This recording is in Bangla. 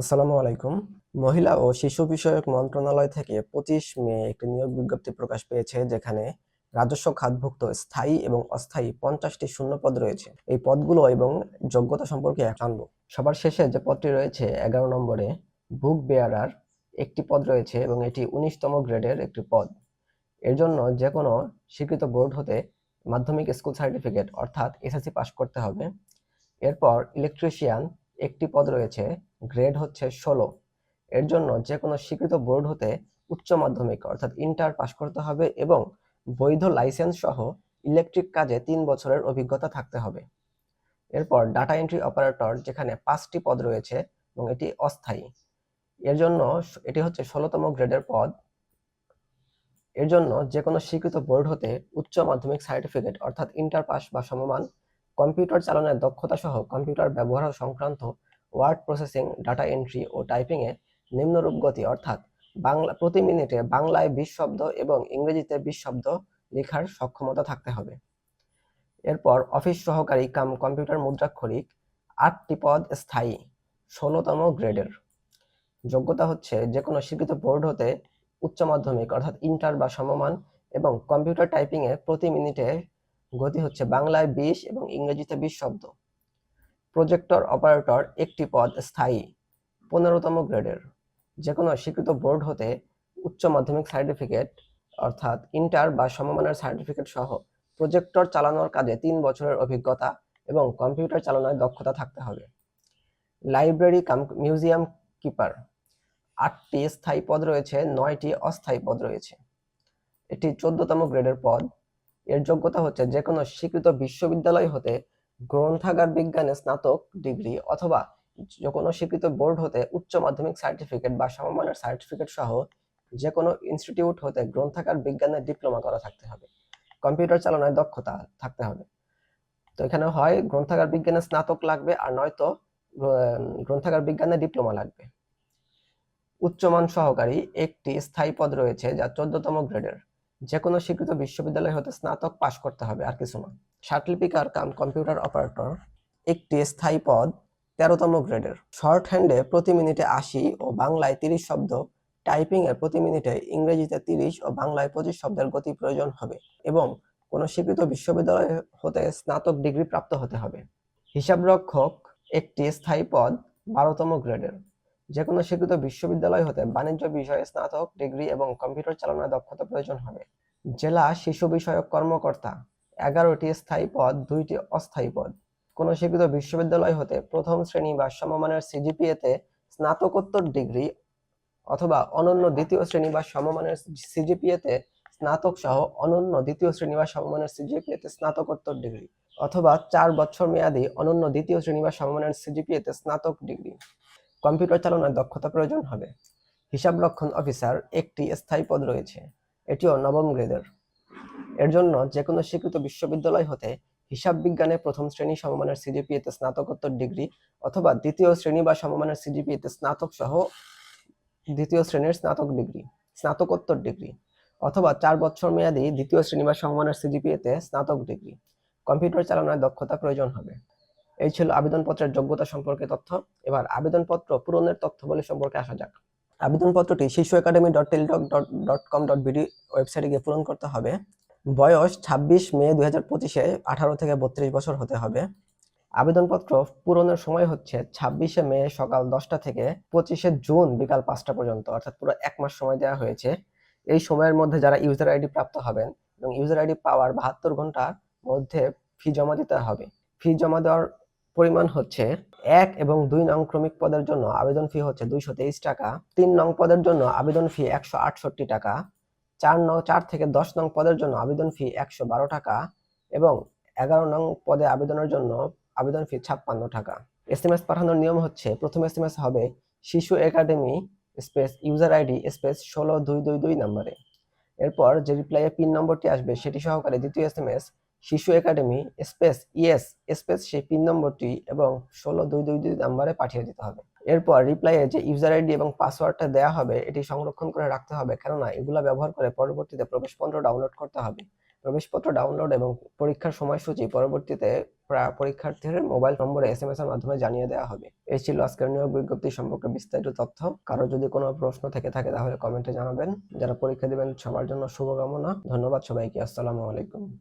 আসসালামু আলাইকুম। মহিলা ও শিশু বিষয়ক মন্ত্রণালয় থেকে পঁচিশ মে একটি নিয়োগ বিজ্ঞপ্তি প্রকাশ পেয়েছে, যেখানে রাজস্ব খাতভুক্ত স্থায়ী এবং অস্থায়ী পঞ্চাশটি শূন্য পদ রয়েছে। এই পদগুলো এবং যোগ্যতা সম্পর্কে জানব। সবার শেষে যে পদটি রয়েছে, এগারো নম্বরে বুক বেয়ারার একটি পদ রয়েছে এবং এটি উনিশতম গ্রেডের একটি পদ। এর জন্য যে কোনো স্বীকৃত বোর্ড হতে মাধ্যমিক স্কুল সার্টিফিকেট, অর্থাৎ এসএসসি পাস করতে হবে। এরপর ইলেকট্রিশিয়ান একটি পদ রয়েছে গ্রেড হচ্ছে ষোলো। এর জন্য যে কোনো স্বীকৃত বোর্ড হতে উচ্চ মাধ্যমিক অর্থাৎ ইন্টার পাস করতে হবে এবং বৈধ লাইসেন্স সহ ইলেকট্রিক কাজে তিন বছরের অভিজ্ঞতা থাকতে হবে। এরপর ডাটা এন্ট্রি অপারেটর যেখানে পাঁচটি পদ রয়েছে এবং এটি অস্থায়ী। এর জন্য এটি হচ্ছে ষোলোতম গ্রেডের পদ। এর জন্য যে কোনো স্বীকৃত বোর্ড হতে উচ্চ মাধ্যমিক সার্টিফিকেট অর্থাৎ ইন্টার পাস বা সমমান কম্পিউটার চালানোর দক্ষতা সহ কম্পিউটার ব্যবহার সংক্রান্ত ওয়ার্ড প্রসেসিং, ডাটা এন্ট্রি ও টাইপিংয়ে নিম্নরূপ গতি, অর্থাৎ বাংলা, প্রতি মিনিটে বাংলায় বিশ শব্দ এবং ইংরেজিতে বিশ শব্দ লেখার সক্ষমতা থাকতে হবে। এরপর অফিস সহকারী কাম কম্পিউটার মুদ্রাক্ষরিক, আটটি পদ স্থায়ী, ষোলোতম গ্রেডের। যোগ্যতা হচ্ছে যে কোনো স্বীকৃত বোর্ড হতে উচ্চ মাধ্যমিক, অর্থাৎ ইন্টার বা সমমান, এবং কম্পিউটার টাইপিংয়ে প্রতি মিনিটে গতি হচ্ছে বাংলায় বিশ এবং ইংরেজিতে বিশ শব্দ। প্রজেক্টর অপারেটর একটি পদ স্থায়ী, পনেরোতম গ্রেডের। যে কোনো স্বীকৃত বোর্ড হতে উচ্চ মাধ্যমিক সার্টিফিকেট অর্থাৎ ইন্টার বা সমমানের সার্টিফিকেট সহ প্রজেক্টর চালানোর কাজে তিন বছরের অভিজ্ঞতা এবং কম্পিউটার চালানোর দক্ষতা থাকতে হবে। Library museum keeper. আটটি স্থায়ী পদ রয়েছে, নয়টি অস্থায়ী পদ রয়েছে। এটি চোদ্দতম গ্রেডের পদ। এর যোগ্যতা হচ্ছে যে কোনো স্বীকৃত বিশ্ববিদ্যালয় হতে গ্রন্থাগার বিজ্ঞানে স্নাতক ডিগ্রি অথবা যে কোনো স্বীকৃত বোর্ড হতে উচ্চ মাধ্যমিক সার্টিফিকেট বা সমমানের সার্টিফিকেট সহ যে কোনো ইনস্টিটিউট হতে গ্রন্থাগার বিজ্ঞানের ডিপ্লোমা করা থাকতে হবে। কম্পিউটার চালানোর দক্ষতা থাকতে হবে। তো এখানে হয় গ্রন্থাগার বিজ্ঞানে স্নাতক লাগবে আর নয়তো গ্রন্থাগার বিজ্ঞানে ডিপ্লোমা লাগবে। উচ্চমান সহকারী একটি স্থায়ী পদ রয়েছে যা চোদ্দতম গ্রেডের। যে কোনো স্বীকৃত বিশ্ববিদ্যালয় হতে স্নাতক পাশ করতে হবে, আর কিছু না। শাটলিপিকার কাম কম্পিউটার অপারেটর একটি স্থায়ী পদ, তেরোতম গ্রেডের। শর্ট হ্যান্ডে প্রতি মিনিটে আশি ও বাংলায় তিরিশ শব্দ টাইপিং এ প্রতি মিনিটে ইংরেজিতে তিরিশ ও বাংলায় পঁচিশ শব্দের গতি প্রয়োজন হবে এবং কোনো স্বীকৃত বিশ্ববিদ্যালয় হতে স্নাতক ডিগ্রি প্রাপ্ত হতে হবে। হিসাবরক্ষক একটি স্থায়ী পদ, বারোতম গ্রেডের। যে কোনো স্বীকৃত বিশ্ববিদ্যালয় হতে বাণিজ্য বিষয়ে স্নাতক, ডিগ্রি এবং কম্পিউটার চালানোর দক্ষতা প্রয়োজন হবে। জেলা শিশু বিষয়ক কর্মকর্তা, এগারোটি স্থায়ী পদ, দুইটি অস্থায়ী পদ। কোনো স্বীকৃত বিশ্ববিদ্যালয় হতে প্রথম শ্রেণি বা সমমানের সিজিপিএতে স্নাতকোত্তর ডিগ্রি অথবা অনন্য দ্বিতীয় শ্রেণি বা সমমানের সিজিপিএতে স্নাতক সহ অনন্য দ্বিতীয় শ্রেণি বা সমমানের সিজিপিএতে স্নাতকোত্তর ডিগ্রি অথবা চার বছর মেয়াদী অনন্য দ্বিতীয় শ্রেণি বা সমমানের সিজিপিএতে স্নাতক ডিগ্রি। কম্পিউটার চালানোর দক্ষতা প্রয়োজন হবে। হিসাবরক্ষণ অফিসার একটি স্থায়ী পদ রয়েছে। এটিও নবম গ্রেডের। এর জন্য যে কোনো স্বীকৃত বিশ্ববিদ্যালয় হতে হিসাব বিজ্ঞানে প্রথম শ্রেণি সমমানের সিজিপিএতে স্নাতকোত্তর ডিগ্রি অথবা দ্বিতীয় শ্রেণি বা সমমানের সিজিপিএতে স্নাতক সহ দ্বিতীয় শ্রেণির স্নাতক ডিগ্রি, স্নাতকোত্তর ডিগ্রি অথবা চার বছর মেয়াদী দ্বিতীয় শ্রেণি বা সমমানের সিজিপিএতে স্নাতক ডিগ্রি। কম্পিউটার চালানোর দক্ষতা প্রয়োজন হবে। এই ছিল আবেদনপত্রের যোগ্যতা সম্পর্কে তথ্য। এবার আবেদনপত্র পূরণের তথ্যবলী সম্পর্কে আসা যাক। আবেদনপত্রটি শিশু academy dot Teletalk dot dot com dot BD ওয়েবসাইটে গিয়ে পূরণ করতে হবে। বয়স ছাব্বিশ মে দুই হাজার পঁচিশে আঠারো থেকে বত্রিশ বছর হতে হবে। আবেদনপত্র পূরণের সময় হচ্ছে ছাব্বিশে মে সকাল দশটা থেকে পঁচিশে জুন বিকাল পাঁচটা পর্যন্ত, অর্থাৎ পুরো এক মাস সময় দেওয়া হয়েছে। এই সময়ের মধ্যে যারা ইউজার আইডি প্রাপ্ত হবেন এবং ইউজার আইডি পাওয়ার বাহাত্তর ঘণ্টার মধ্যে ফি জমা দিতে হবে। ফি জমা দেওয়ার পরিমাণ হচ্ছে এক এবং দুই নং ক্রমিক পদের জন্য আবেদন ফি হচ্ছে দুইশো তেইশ টাকা, তিন নং পদের জন্য আবেদন ফি একশো আটষট্টি টাকা, চার নং, চার থেকে দশ নং পদের জন্য আবেদন ফি একশো বারো টাকা এবং এগারো নং পদে আবেদনের জন্য আবেদন ফি ছাপ্পান্ন টাকা। এস এম এস পাঠানোর নিয়ম হচ্ছে প্রথম এস এম এস হবে শিশু academy space user ID space ষোলো দুই দুই দুই নম্বরে। এরপর যে রিপ্লাইয়ে পিন নম্বরটি আসবে সেটি সহকারে দ্বিতীয় এস এম এস শিশু একাডেমি, স্পেস, ইএস, স্পেস সেই পিন নম্বরটি এবং ষোলো দুই দুই দুই নম্বরে পাঠিয়ে দিতে হবে। এরপর রিপ্লাইয়ে যে ইউজার আইডি এবং পাসওয়ার্ডটা দেওয়া হবে, এটি সংরক্ষণ করে রাখতে হবে। কেননা এগুলো ব্যবহার করে পরবর্তীতে প্রবেশপত্র ডাউনলোড করতে হবে। প্রবেশপত্র ডাউনলোড এবং পরীক্ষার সময়সূচি পরবর্তীতে প্রা- পরীক্ষার্থীদের মোবাইল নম্বরে এস এম এস এর মাধ্যমে জানিয়ে দেওয়া হবে। এই ছিল আজকের নিয়োগ বিজ্ঞপ্তি সম্পর্কে বিস্তারিত তথ্য। কারও যদি কোনো প্রশ্ন থেকে থাকে তাহলে কমেন্টে জানাবেন। যারা পরীক্ষা দিবেন সবার জন্য শুভকামনা। ধন্যবাদ সবাইকে। আসসালামু আলাইকুম।